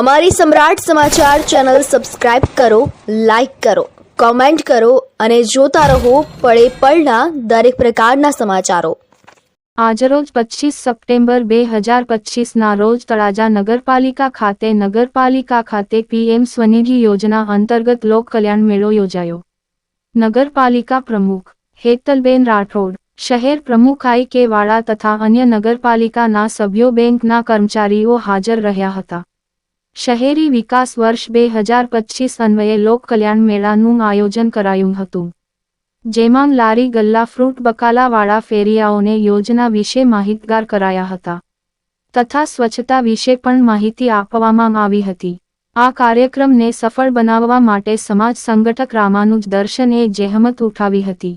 અમારી Samrat Samachar channel subscribe કરો, like કરો, કોમેન્ટ કરો અને જોતા રહો પળે પળના દરેક પ્રકારના સમાચારો. આજરોજ પચીસ સપ્ટેમ્બર બે હજાર પચીસના રોજ તળાજા નગરપાલિકા ખાતે નગરપાલિકા ખાતે પીએમ સ્વનિધિ યોજના અંતર્ગત લોક કલ્યાણ મેળો યોજાયો. નગરપાલિકા પ્રમુખ હેતલબેન રાઠોડ, શહેર પ્રમુખ આઈ કે વાળા તથા અન્ય નગરપાલિકાના સભ્યો બેંકના કર્મચારીઓ હાજર રહ્યા હતા. શહેરી વિકાસ વર્ષ બે હજાર પચીસ અન્વયે લોકકલ્યાણ મેળાનું આયોજન કરાયું હતું. જેમાં લારી ગલ્લા ફ્રૂટ બકાલાવાળા ફેરિયાઓને યોજના વિશે માહિતગાર કરાયા હતા. તથા સ્વચ્છતા વિશે પણ માહિતી આપવામાં આવી હતી. આ કાર્યક્રમને સફળ બનાવવા માટે સમાજ સંગઠક રામાનુજ દર્શને જહેમત ઉઠાવી હતી.